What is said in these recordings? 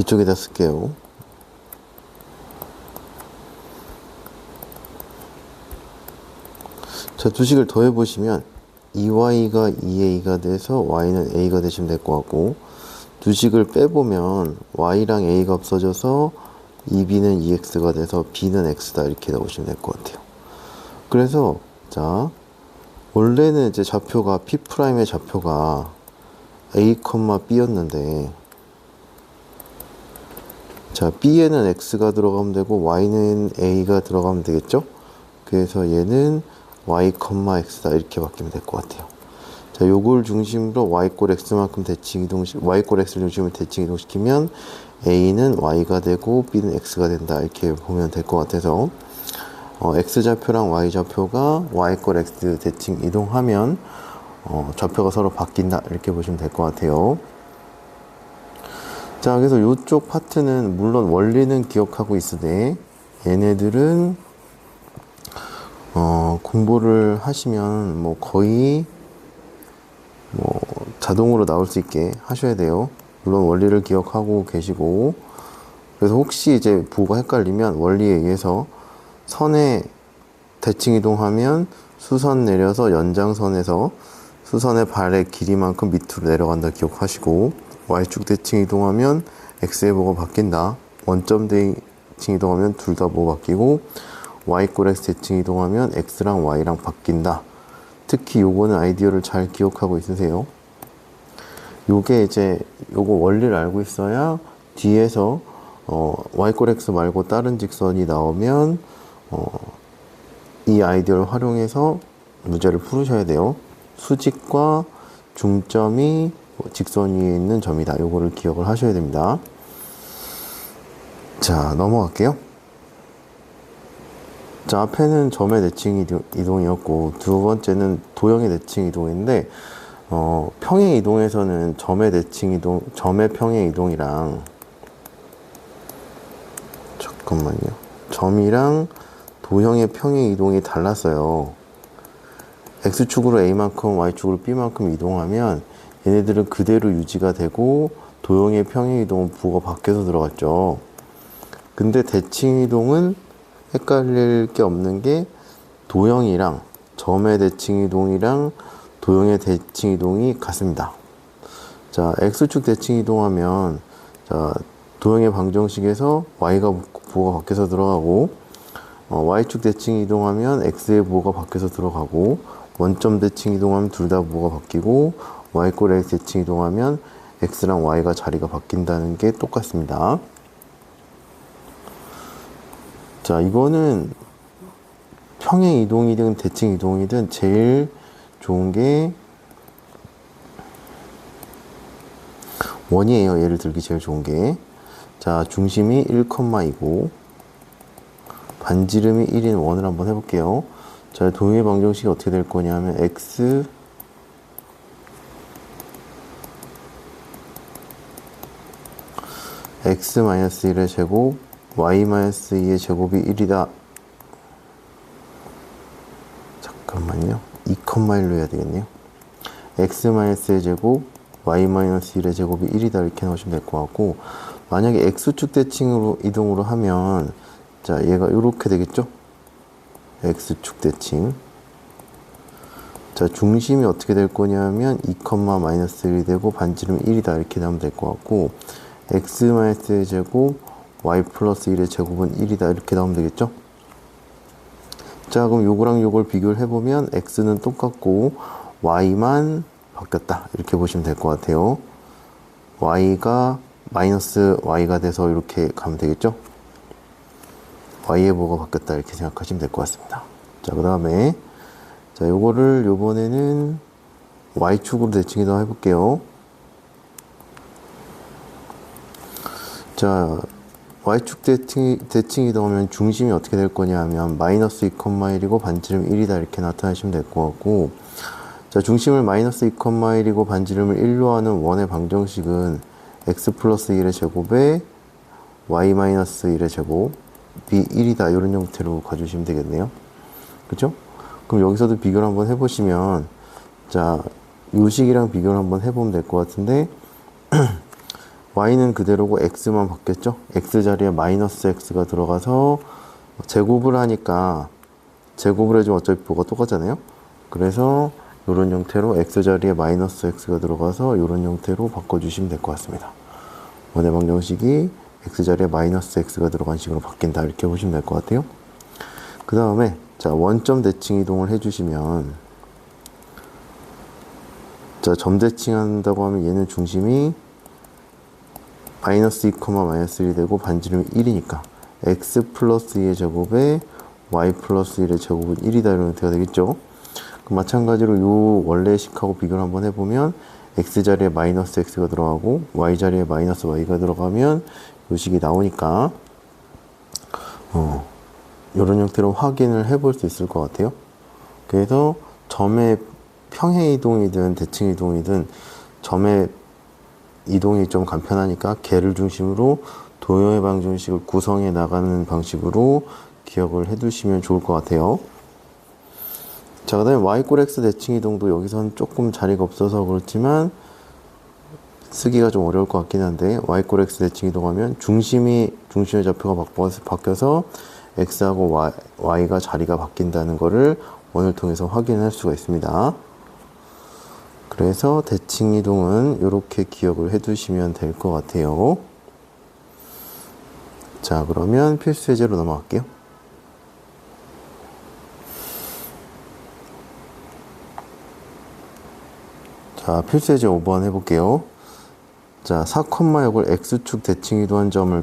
이쪽에다 쓸게요. 자, 두 식을 더해보시면 2y가 2a가 돼서 y는 a가 되시면 될 것 같고 두 식을 빼보면 y랑 a가 없어져서 2b는 2x가 돼서 b는 x다 이렇게 나오시면 될 것 같아요. 그래서 자 원래는 이제 좌표가 P'의 좌표가 A, B였는데 자 B에는 X가 들어가면 되고 Y는 A가 들어가면 되겠죠? 그래서 얘는 Y, X다 이렇게 바뀌면 될 것 같아요. 자 요걸 중심으로 Y 꼴 X만큼 대칭 이동시 Y 꼴 X를 중심으로 대칭 이동시키면 A는 Y가 되고 B는 X가 된다 이렇게 보면 될 것 같아서 어, x좌표랑 y좌표가 y꼴 x 대칭 이동하면 어, 좌표가 서로 바뀐다 이렇게 보시면 될 것 같아요. 자 그래서 이쪽 파트는 물론 원리는 기억하고 있으되 얘네들은 어, 공부를 하시면 뭐 거의 뭐 자동으로 나올 수 있게 하셔야 돼요. 물론 원리를 기억하고 계시고 그래서 혹시 이제 부호가 헷갈리면 원리에 의해서 선에 대칭 이동하면 수선 내려서 연장선에서 수선의 발의 길이만큼 밑으로 내려간다 기억하시고 y축 대칭 이동하면 x의 뭐가 바뀐다. 원점 대칭 이동하면 둘 다 뭐가 바뀌고 y꼴 x 대칭 이동하면 x랑 y랑 바뀐다. 특히 요거는 아이디어를 잘 기억하고 있으세요. 요게 이제 요거 원리를 알고 있어야 뒤에서 어, y꼴 x 말고 다른 직선이 나오면 어, 이 아이디어를 활용해서 문제를 풀으셔야 돼요. 수직과 중점이 직선 위에 있는 점이다. 요거를 기억을 하셔야 됩니다. 자, 넘어갈게요. 자, 앞에는 점의 대칭 이동이었고, 두 번째는 도형의 대칭 이동인데, 어, 평행 이동에서는 점의 대칭 이동, 점의 평행 이동이랑, 잠깐만요. 점이랑 도형의 평행 이동이 달랐어요. x축으로 a만큼 y축으로 b만큼 이동하면 얘네들은 그대로 유지가 되고 도형의 평행 이동은 부호가 바뀌어서 들어갔죠. 근데 대칭 이동은 헷갈릴 게 없는 게 도형이랑 점의 대칭 이동이랑 도형의 대칭 이동이 같습니다. 자, x축 대칭 이동하면 자, 도형의 방정식에서 y가 부호가 바뀌어서 들어가고 어, y축 대칭 이동하면 x의 부호가 바뀌어서 들어가고 원점 대칭 이동하면 둘 다 부호가 바뀌고 y꼴 x 대칭 이동하면 x랑 y가 자리가 바뀐다는 게 똑같습니다. 자, 이거는 평행 이동이든 대칭 이동이든 제일 좋은 게 원이에요. 예를 들기 제일 좋은 게. 자, 중심이 1,2고 반지름이 1인 원을 한번 해볼게요. 자, 동의 방정식이 어떻게 될 거냐면 x x-1의 제곱 y-2의 제곱이 1이다. 잠깐만요. 2,1로 해야 되겠네요. x-의 제곱 y-1의 제곱이 1이다 이렇게 나오시면 될 것 같고 만약에 x축 대칭으로 이동으로 하면 자, 얘가 이렇게 되겠죠? x축 대칭. 자, 중심이 어떻게 될 거냐면 2, 마이너스 1이 되고 반지름 1이다 이렇게 나오면 될 것 같고 x 마이너스 1 제곱 y 플러스 1의 제곱은 1이다 이렇게 나오면 되겠죠? 자, 그럼 요거랑 요걸 비교를 해보면 x는 똑같고 y만 바뀌었다 이렇게 보시면 될 것 같아요. y가 마이너스 y가 돼서 이렇게 가면 되겠죠? y의 보호가 바뀌었다 이렇게 생각하시면 될 것 같습니다. 자, 그 다음에 자, 요거를 요번에는 y축으로 대칭 이동 해볼게요. 자, y축 대칭, 대칭 이동하면 중심이 어떻게 될 거냐 하면 마이너스 2,1이고 반지름 1이다 이렇게 나타내시면 될 것 같고 자, 중심을 마이너스 2,1이고 반지름을 1로 하는 원의 방정식은 x 플러스 1의 제곱에 y 마이너스 1의 제곱 b 1이다 이런 형태로 가주시면 되겠네요. 그죠? 그럼 여기서도 비교를 한번 해보시면 자, 요 식이랑 비교를 한번 해보면 될 것 같은데 y는 그대로고 x만 바뀌었죠? x 자리에 마이너스 x가 들어가서 제곱을 하니까 제곱을 해주면 어차피 부가 똑같잖아요. 그래서 이런 형태로 x 자리에 마이너스 x가 들어가서 이런 형태로 바꿔주시면 될 것 같습니다. 원의 방정식이 x 자리에 마이너스 x가 들어간 식으로 바뀐다 이렇게 보시면 될 것 같아요. 그 다음에 자 원점 대칭 이동을 해주시면 자 점 대칭 한다고 하면 얘는 중심이 마이너스 2, 마이너스 1이 되고 반지름이 1이니까 x 플러스 2의 제곱에 y 플러스 1의 제곱은 1이다 이런 형태가 되겠죠. 그 마찬가지로 요 원래 식하고 비교를 한번 해보면 x 자리에 마이너스 x가 들어가고 y 자리에 마이너스 y가 들어가면 요 식이 나오니까 어, 이런 형태로 확인을 해볼 수 있을 것 같아요. 그래서 점의 평행 이동이든 대칭 이동이든 점의 이동이 좀 간편하니까 개를 중심으로 도형의 방정식을 구성해 나가는 방식으로 기억을 해 두시면 좋을 것 같아요. 자, 그 다음에 y x 대칭 이동도 여기선 조금 자리가 없어서 그렇지만 쓰기가 좀 어려울 것 같긴 한데 y x 대칭 이동하면 중심이 중심의 좌표가 바뀌어서 x하고 y, y가 자리가 바뀐다는 것을 원을 통해서 확인할 수가 있습니다. 그래서 대칭 이동은 이렇게 기억을 해 두시면 될 것 같아요. 자, 그러면 필수 예제로 넘어갈게요. 자, 필수 예제 5번 해볼게요. 자, 4,6을 x축 대칭 이동한 점을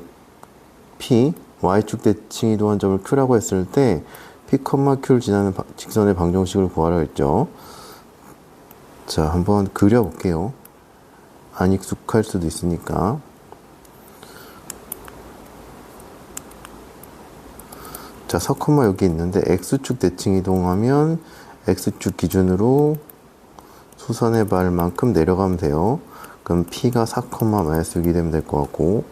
p, y축 대칭 이동한 점을 q라고 했을 때 p, q를 지나는 바- 직선의 방정식을 구하라 했죠. 자, 한번 그려볼게요. 안 익숙할 수도 있으니까. 자, 서컴마 여기 있는데 x축 대칭 이동하면 x축 기준으로 수선의 발만큼 내려가면 돼요. 그럼 p가 4, 마이너스 6이 되면 될 것 같고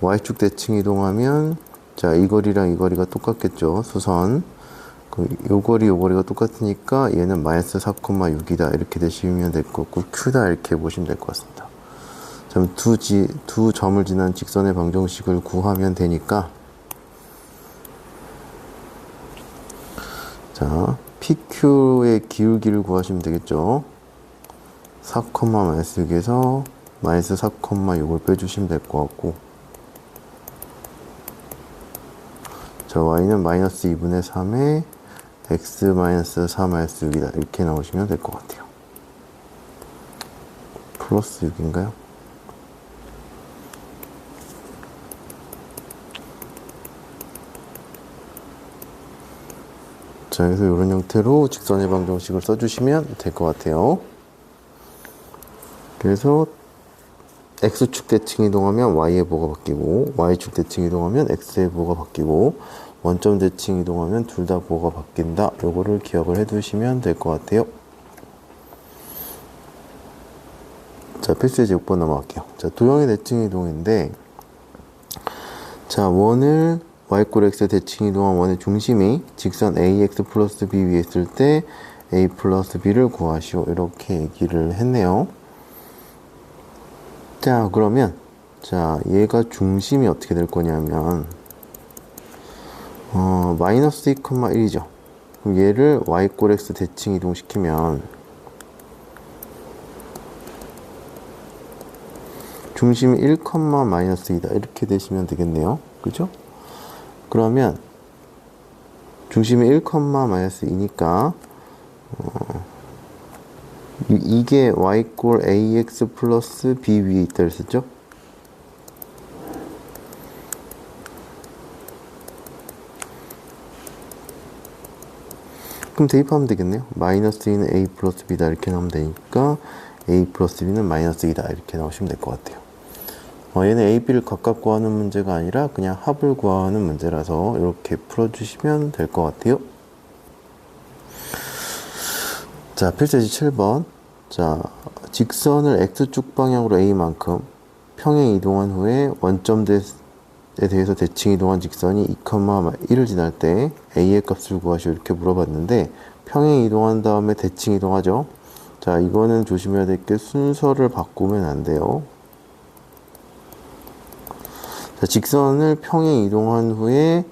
y축 대칭 이동하면 자, 이 거리랑 이 거리가 똑같겠죠. 수선. 그 요 거리 요 거리가 똑같으니까 얘는 마이너스 4,6이다 이렇게 되시면 될 것 같고 q다 이렇게 보시면 될 것 같습니다. 두, 지, 두 점을 지난 직선의 방정식을 구하면 되니까 자 PQ의 기울기를 구하시면 되겠죠. 4, 마이너스 6에서 마이너스 4,6을 빼주시면 될 것 같고 자 y는 마이너스 2분의 3에 x 마이너스 4 마이너스 6이다 이렇게 나오시면 될 것 같아요 플러스 6인가요? 자 그래서 이런 형태로 직선의 방정식을 써주시면 될 것 같아요 그래서 x축 대칭 이동하면 y의 보가 바뀌고 y축 대칭 이동하면 x의 보가 바뀌고 원점 대칭 이동하면 둘 다 보가 바뀐다. 요거를 기억을 해 두시면 될 것 같아요. 자, 필수 예제 6번 넘어갈게요. 자, 도형의 대칭 이동인데 자, 원을 y 꼴 x 대칭 이동한 원의 중심이 직선 ax 플러스 b 위에 있을 때 a 플러스 b를 구하시오. 이렇게 얘기를 했네요. 자, 그러면 자, 얘가 중심이 어떻게 될 거냐면 어, 마이너스 2,1이죠. 그럼 얘를 y 꼴 x 대칭 이동시키면 중심이 1, 마이너스 2다. 이렇게 되시면 되겠네요. 그죠? 그러면 중심이 1, 마이너스 2니까 어, 이- 이게 y 꼴 ax 플러스 b 위에 있다 그랬었죠? 그럼 대입하면 되겠네요. 마이너스 2는 a 플러스 b다 이렇게 나오면 되니까 a 플러스 b는 마이너스 2다 이렇게 나오시면 될 것 같아요. 어, 얘는 a, b를 각각 구하는 문제가 아니라 그냥 합을 구하는 문제라서 이렇게 풀어주시면 될 것 같아요. 자, 필제지 7번. 자, 직선을 x축 방향으로 a만큼 평행 이동한 후에 원점 대해서 대칭 이 동한 직선이 2,1을 지날 때 a의 값을 구하시오 이렇게 물어봤는데 평행 이동한 다음에 대칭 이동하죠. 자 이거는 조심해야 될 게 순서를 바꾸면 안 돼요. 자, 직선을 평행 이동한 후에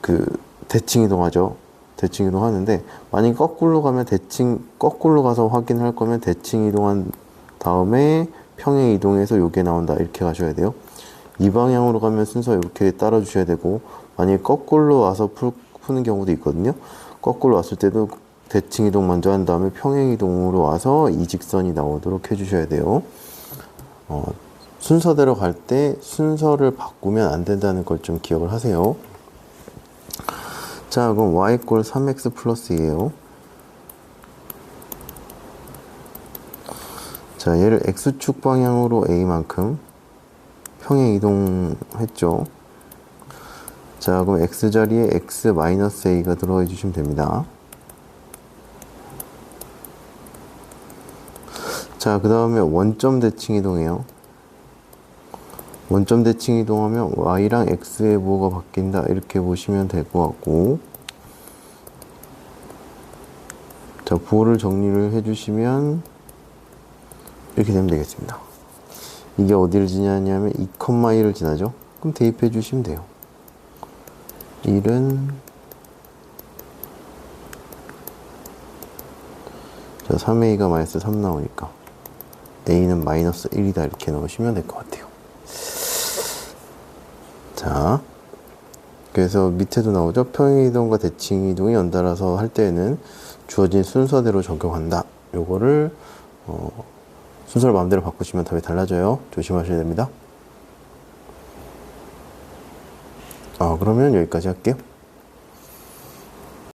그 대칭 이동하죠. 대칭 이동하는데 만약 거꾸로 가면 대칭 거꾸로 가서 확인할 거면 대칭 이동한 다음에 평행 이동해서 요게 나온다 이렇게 가셔야 돼요. 이 방향으로 가면 순서 이렇게 따라 주셔야 되고 만약 거꾸로 와서 풀, 푸는 경우도 있거든요. 거꾸로 왔을 때도 대칭 이동 먼저 한 다음에 평행 이동으로 와서 이 직선이 나오도록 해주셔야 돼요. 어, 순서대로 갈 때 순서를 바꾸면 안 된다는 걸 좀 기억을 하세요. 자, 그럼 y 꼴 3x 플러스이에요. 자, 얘를 x축 방향으로 a만큼 평행 이동했죠. 자, 그럼 x 자리에 x 마이너스 a가 들어가 주시면 됩니다. 자, 그 다음에 원점 대칭 이동해요. 원점 대칭 이동하면 y랑 x의 부호가 바뀐다 이렇게 보시면 될 것 같고 자 부호를 정리를 해주시면 이렇게 되면 되겠습니다 이게 어디를 지나냐면 2,2를 지나죠 그럼 대입해 주시면 돼요 1은 자 3a가 마이너스 3 나오니까 a는 마이너스 1이다 이렇게 넣으시면 될 것 같아요 자, 그래서 밑에도 나오죠. 평행이동과 대칭이동이 연달아서 할 때에는 주어진 순서대로 적용한다. 요거를 어, 순서를 마음대로 바꾸시면 답이 달라져요. 조심하셔야 됩니다. 아, 그러면 여기까지 할게요.